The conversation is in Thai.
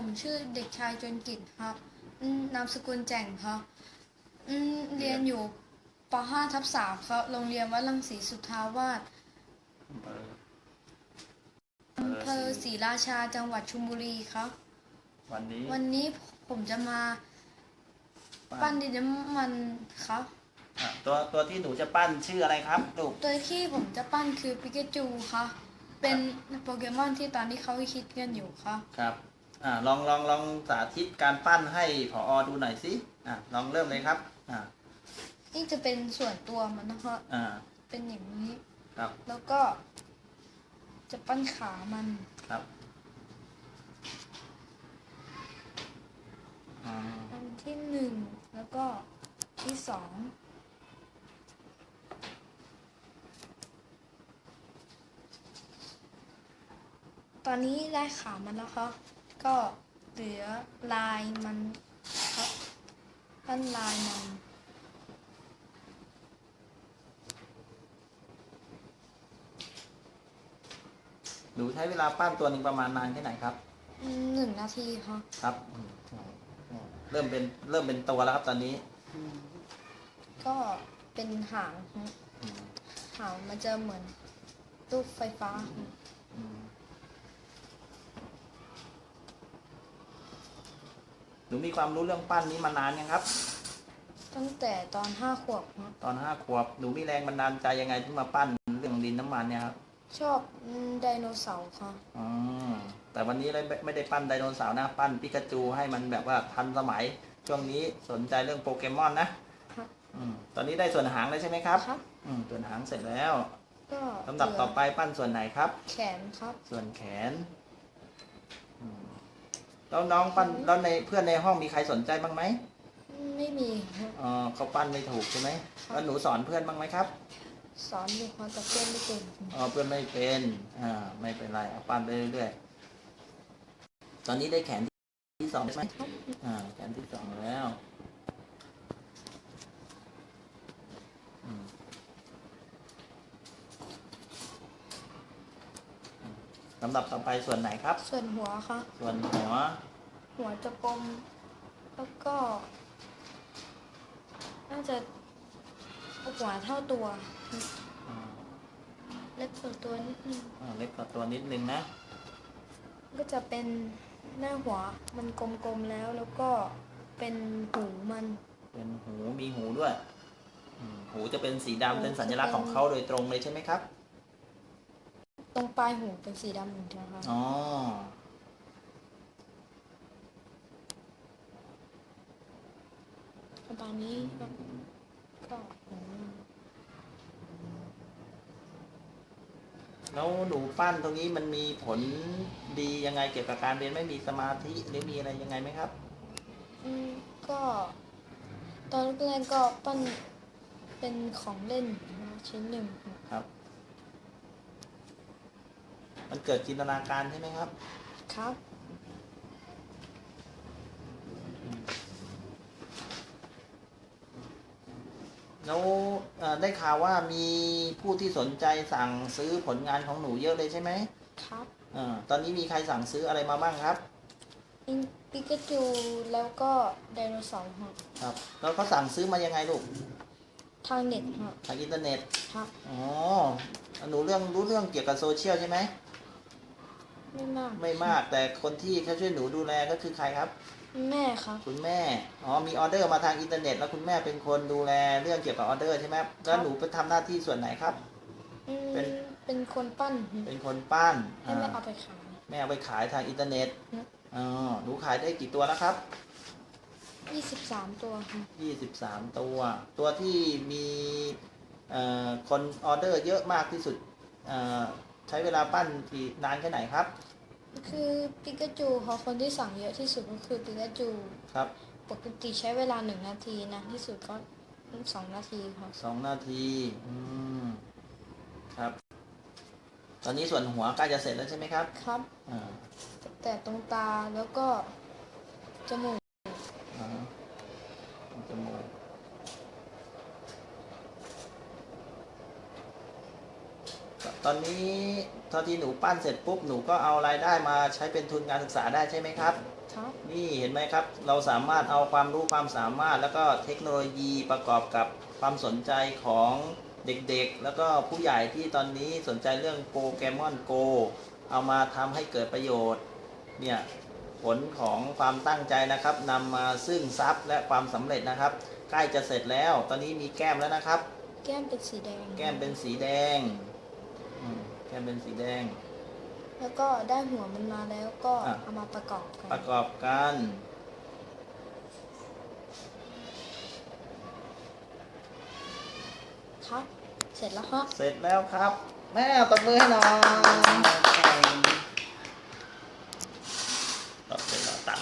ผมชื่อเด็กชายจนกิจครับอืมนามสกุลแจ่งครับอืมเรียนอยู่ป .5 ทับ3ครับ โรงเรียนวัดลังสีสุทธาวาสอำเภออำเภอศรีราชาจังหวัดชลบุรีครับ วันนี้ วันนี้ผมจะมา ปั้นดินน้ำมันครับอะตัวตัวที่หนูจะปั้นชื่ออะไรครับลูกตัวที่ผมจะปั้นคือปิกาจูครับเป็นโปเกมอนที่ตอนนี้เขาคิดกันอยู่ครับครับ อ่าลองลองลองสาธิตการปั้นให้ผอดูหน่อยสิอ่าลองเริ่มเลยครับอ่านี่จะเป็นส่วนตัวมันนะครับอ่าเป็นอย่างนี้ ครับแล้วก็ จะปั้นขามันครับอ่าอันที่หนึ่งแล้วก็ที่สองตอนนี้ได้ขามันแล้วครับ ก็เหลือลายมันครับปั้นลายมันหนูใช้เวลาปั้นตัวหนึ่งประมาณนานแค่ไหนครับ อืมหนึ่งนาทีครับครับอืมเริ่มเป็นเริ่มเป็นตัวแล้วครับตอนนี้ก็เป็นหางครับอืมหางมันจะเหมือนตู้ไฟฟ้าครับอืม หนูมีความรู้เรื่องปั้นนี้มานานยังครับ ตั้งแต่ตอนห้าขวบครับตอนห้าขวบหนูมีแรงบันดาลใจยังไงถึงมาปั้นเรื่องดินน้ำมันเนี่ยครับชอบไดโนเสาร์ครับอ๋อแต่วันนี้เลยไม่ไม่ได้ปั้นไดโนเสาร์นะปั้นปิกาจูให้มันแบบว่าทันสมัย ช่วงนี้สนใจเรื่องโปเกมอนนะครับอืมตอนนี้ได้ส่วนหางแล้วใช่ไหมครับครับ อืมส่วนหางเสร็จแล้วก็ลำดับต่อไปปั้นส่วนไหนครับ แขนครับ ส่วนแขนอืม แล้วน้องปั้นแล้วในเพื่อนในห้องมีใครสนใจบ้างไหมไม่มีครับอ๋อเขาปั้นไม่ถูกใช่ไหมครับแล้วหนูสอนเพื่อนบ้างไหมครับ สอนอยู่ครับแต่เพื่อนไม่เก่งอ๋อเพื่อนไม่เป็นอ่าไม่เป็นไรเอาปั้นไปเรื่อยๆตอนนี้ได้แขนที่สองใช่ไหมครับอ่าแขนที่สองแล้ว ลำดับต่อไปส่วนไหนครับ ส่วนหัวครับส่วนหัว หัวจะกลม แล้วก็ น่าจะหัวเท่าตัวอ่าเล็กกว่าตัวนิดนึงอ่าเล็กกว่าตัวนิดนึงนะ ก็จะเป็นหน้าหัวมันกลมๆแล้ว แล้วก็เป็นหูมัน เป็นหูมีหูด้วยอืมหูจะเป็นสีดำหูเป็นสัญลักษณ์จะเป็นของเขาโดยตรงเลยใช่ไหมครับต รงปลายหูเป็นสีดำเหมือนกันครับอ๋อ ประมาณนี้ครับก็หูมันแล้วหนูปั้นตรงนี้มันมีผลดียังไงเกี่ยวกับการเรียนไม่มีสมาธิหรือมีอะไรยังไงไหมครับ อืมก็ ตอนแรกๆก็ปั้นเป็นของเล่นมาชิ้นหนึ่งครับ ครับ มันเกิดจินตนาการใช่ไหมครับ ครับ แล้วเอ่อได้ข่าวว่ามีผู้ที่สนใจสั่งซื้อผลงานของหนูเยอะเลยใช่ไหมครับอ่าตอนนี้มีใครสั่งซื้ออะไรมาบ้างครับอินปิกาจูแล้วก็ไดโนเสาร์ครับครับ แล้วก็สั่งซื้อมายังไงลูก ทางเน็ตครับทางอินเทอร์เน็ต ครับ อ๋อ หนูเรื่องรู้เรื่องเกี่ยวกับโซเชียลใช่ไหม ไม่มากไม่มากแต่คนที่เขาช่วยหนูดูแลก็คือใครครับ แม่ครับคุณแม่อ๋อมีออเดอร์มาทางอินเทอร์เน็ต แล้วคุณแม่เป็นคนดูแลเรื่องเกี่ยวกับออเดอร์ใช่ไหมแล้วหนูไปทำหน้าที่ส่วนไหนครับ อืมเป็น เป็นคนปั้นเป็นคนปั้นให้แม่เอาอ่าไปขาย แม่เอาไปขายทางอินเทอร์เน็ตอืม อ๋อหนูขายได้กี่ตัวแล้วครับ ยี่สิบสามตัวครับ23ตัว ตัวที่มีเอ่อคนออเดอร์เยอะมากที่สุดเอ่อ ใช้เวลาปั้นกี่นานแค่ไหนครับ คือปิกาจูเขาคนที่สั่งเยอะที่สุดก็คือปิกาจูครับ ปกติใช้เวลาหนึ่งนาทีนะที่สุดก็สองนาทีครับสองนาทีอืมครับ ตอนนี้ส่วนหัวใกล้จะเสร็จแล้วใช่ไหมครับ ครับ อ่า แต่ตรงตาแล้วก็จมูก อ่าจมูก ตอนนี้ตอนที่หนูปั้นเสร็จปุ๊บหนูก็เอารายได้มาใช้เป็นทุนการศึกษาได้ใช่ไหมครับ ครับนี่เห็นไหมครับ เราสามารถเอาความรู้ความสามารถ แล้วก็เทคโนโลยีประกอบกับความสนใจของเด็กๆ แล้วก็ผู้ใหญ่ที่ตอนนี้สนใจเรื่องโปเกมอนโกเอามาทำให้เกิดประโยชน์ เนี่ยผลของความตั้งใจนะครับนำมาซึ่งทรัพย์และความสำเร็จนะครับ ใกล้จะเสร็จแล้ว ตอนนี้มีแก้มแล้วนะครับ แก้มเป็นสีแดง แก้มเป็นสีแดงอืม แก้มเป็นสีแดง แล้วก็ได้หัวมันมาแล้วก็อะ เอามาประกอบกันประกอบกัน ครับ เสร็จแล้วฮะ เสร็จแล้วครับ แม่ตบมือให้หน่อย